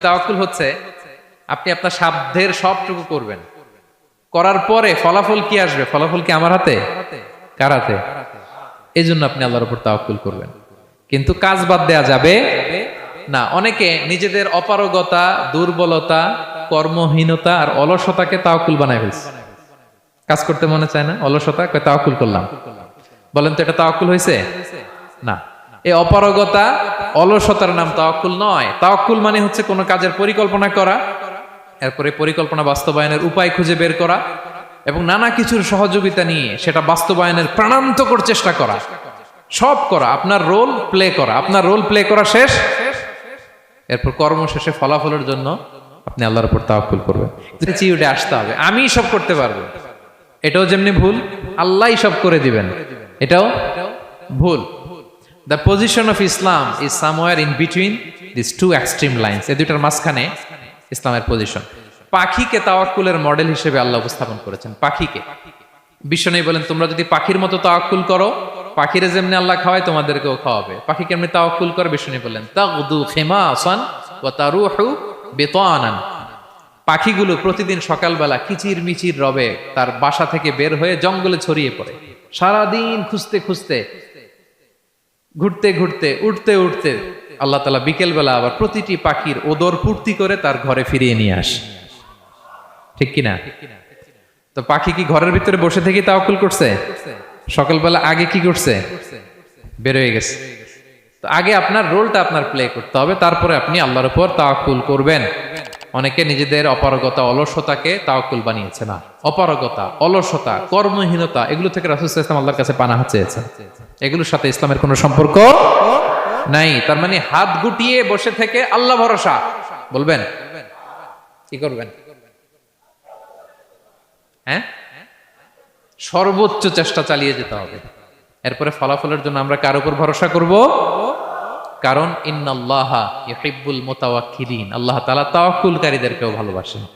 তাওয়াক্কুল হচ্ছে, আপনি আপনার সাধ্যের সবটুকু করবেন। করার পরে ফলাফল কি আসবে? ফলাফল কি আমার হাতে? কার হাতে? এই জন্য আপনি আল্লাহর উপর তাওয়াক্কুল করবেন। কিন্তু কাজ বাদ দেয়া যাবে না। অনেকে নিজেদের অপারগতা, দুর্বলতা, কর্মহীনতা আর অলসতাকে তাওয়াক্কুল বানায় ফেলছে। কাজ করতে মনে চায় না? অলসতা? তাওয়াক্কুল করলাম। বলেন তো এটা তাওয়াক্কুল হয়েছে? না। এই অপারগতা অলসতার নাম তাওয়াক্কুল নয়। তাওয়াক্কুল মানে হচ্ছে কোনো কাজের পরিকল্পনা করা, এরপরে পরিকল্পনা বাস্তবায়নের উপায় খুঁজে বের করা এবং নানা কিছুর সহযোগিতা নিয়ে সেটা বাস্তবায়নের প্রাণান্তকর চেষ্টা করা। সব করা, আপনার রোল প্লে করা, আপনার রোল প্লে করা শেষ। এরপর কর্ম শেষে ফলাফলের জন্য আপনি আল্লাহর উপর তাওয়াক্কুল করবেন। চিউডে আসতে হবে, আমি সব করতে পারব। এটাও যেমনি ভুল, আল্লাহই সব করে দিবেন। এটাও ভুল। The position of Islam is somewhere in between this two extreme lines এই দুইটার মাঝখানে ইসলামের পজিশন পাখিকে তাওয়াক্কুলের মডেল হিসেবে আল্লাহ উপস্থাপন করেছেন, পাখিকে। বিশ্বনবী বলেন, তোমরা যদি পাখির মতো তাওয়াক্কুল করো, পাখিরে যেমনি আল্লাহ খাওয়ায়, তোমাদেরকেও খাওয়াবে। পাখি কেমনি তাওয়াক্কুল করে বিশ্বনবী বলেন, তাগদু খিমাসান ওয়া তারুহু বিতানান। পাখিগুলো প্রতিদিন সকালবেলা কিচির মিচির রবে তার বাসা থেকে বের হয়ে জঙ্গলে ছড়িয়ে পড়ে। সারাদিন খুঁজতে খুঁজতে ঘুরতে ঘুরতে, উঠতে উঠতে আল্লাহ তালা বিকেলবেলা আবার প্রতিটি পাখির ওদর পূর্তি করে তার ঘরে ফিরিয়ে নিয়ে আসে। ঠিক কিনা? তো পাখি কি ঘরের ভিতরে বসে থেকে তাওকুল করছে? সকালবেলা আগে কি করছে? বের হয়ে গেছে। তো আগে আপনার রোলটা আপনার প্লে করতে হবে, তারপরে আপনি আল্লাহর উপর তাওয়াক্কুল করবেন। অনেকে নিজেদের অপারগতা, অলসতাকে তাওয়াক্কুল বানিয়েছে না। অপারগতা, অলসতা, কর্মহীনতা, এগুলো থেকে রাসুল ইসলাম আল্লাহর কাছে পানা চেয়েছে এগুলোর সাথে ইসলামের কোনো সম্পর্ক নাই। তার মানে হাত গুটিয়ে বসে থেকে আল্লাহ ভরসা। বলবেন? কি করবেন? হ্যাঁ? সর্বোচ্চ চেষ্টা চালিয়ে যেতে হবে। এরপরে ফলাফলের জন্য আমরা কার উপর ভরসা করব? কারণ ইন্নাল্লাহা ইউহিব্বুল মুতাওয়াক্কিলিন। আল্লাহ তাআলা তাওয়াক্কুলকারীদেরকেও ভালোবাসেন।